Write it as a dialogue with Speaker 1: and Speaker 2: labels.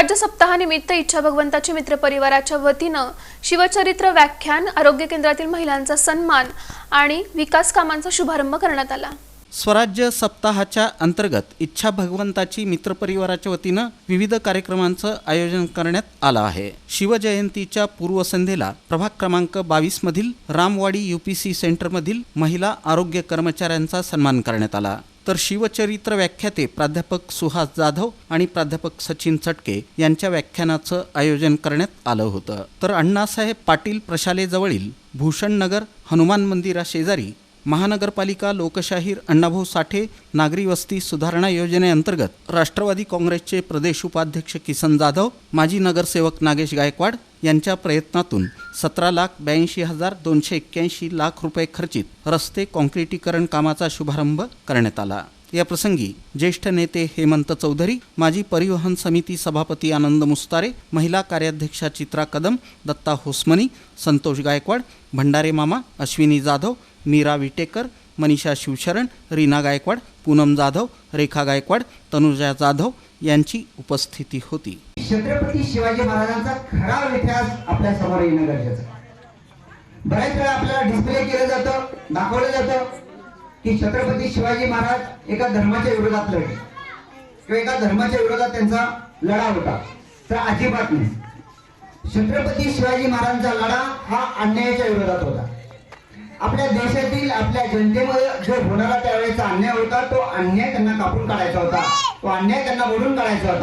Speaker 1: राज्य सप्ताहानिमित्त इच्छा भगवंताची मित्र परिवाराच्या वतीनं शिवचरित्र व्याख्यान आरोग्य केंद्रातील महिलांचा सन्मान आणि विकास कामांचा शुभारंभ करण्यात आला.
Speaker 2: स्वराज्य सप्ताहाच्या अंतर्गत इच्छा भगवंताची मित्रपरिवाराच्या वतीनं विविध कार्यक्रमांचं आयोजन करण्यात आलं आहे. शिवजयंतीच्या पूर्वसंध्येला प्रभाग क्रमांक बावीस मधील रामवाडी युपीसी सेंटरमधील महिला आरोग्य कर्मचाऱ्यांचा सन्मान करण्यात आला. तर शिवचरित्र व्याख्याते प्राध्यापक सुहास जाधव आणि प्राध्यापक सचिन चटके यांच्या व्याख्यानाचं आयोजन करण्यात आलं होतं. तर अण्णासाहेब पाटील प्रशालेजवळील भूषणनगर हनुमान मंदिराशेजारी महानगरपालिका लोकशाहीर अण्णाभाऊ साठे नागरी वस्ती सुधारणा योजनेअंतर्गत राष्ट्रवादी काँग्रेसचे प्रदेश उपाध्यक्ष किसन जाधव माजी नगरसेवक नागेश गायकवाड यांच्या प्रयत्नातून सतरा लाख ब्याऐंशी हजार दोनशे एक्क्याऐंशी लाख रुपये खर्चित रस्ते काँक्रिटीकरण कामाचा शुभारंभ करण्यात आला. या प्रसंगी ज्येष्ठ नेते हेमंत चौधरी माजी परिवहन समिती सभापती आनंद मुस्तारे महिला कार्याध्यक्षा चित्रा कदम दत्ता होसमनी संतोष गायकवाड भंडारे मामा अश्विनी जाधव मीरा विटेकर मनीषा शिवशरण रीना गायकवाड पूनम जाधव रेखा गायकवाड तनुजा जाधव यांची उपस्थिती होती.
Speaker 3: छत्रपती शिवाजी महाराजांचा खरा इतिहास आपल्यासमोर येणं गरजेचं बऱ्याच वेळा आपल्याला डिस्प्ले केलं जातं दाखवलं जातं की छत्रपती शिवाजी महाराज एका धर्माच्या विरोधात लढले. किंवा एका धर्माच्या विरोधात त्यांचा लढा होता. तर अजिबात नाही. छत्रपती शिवाजी महाराजांचा लढा हा अन्यायाच्या विरोधात होता. आपल्या देशातील आपल्या जनतेमध्ये जो होणारा त्यावेळेचा अन्याय होता तो अन्याय त्यांना कापून काढायचा होता. तो अन्याय त्यांना मोडून काढायचा होता.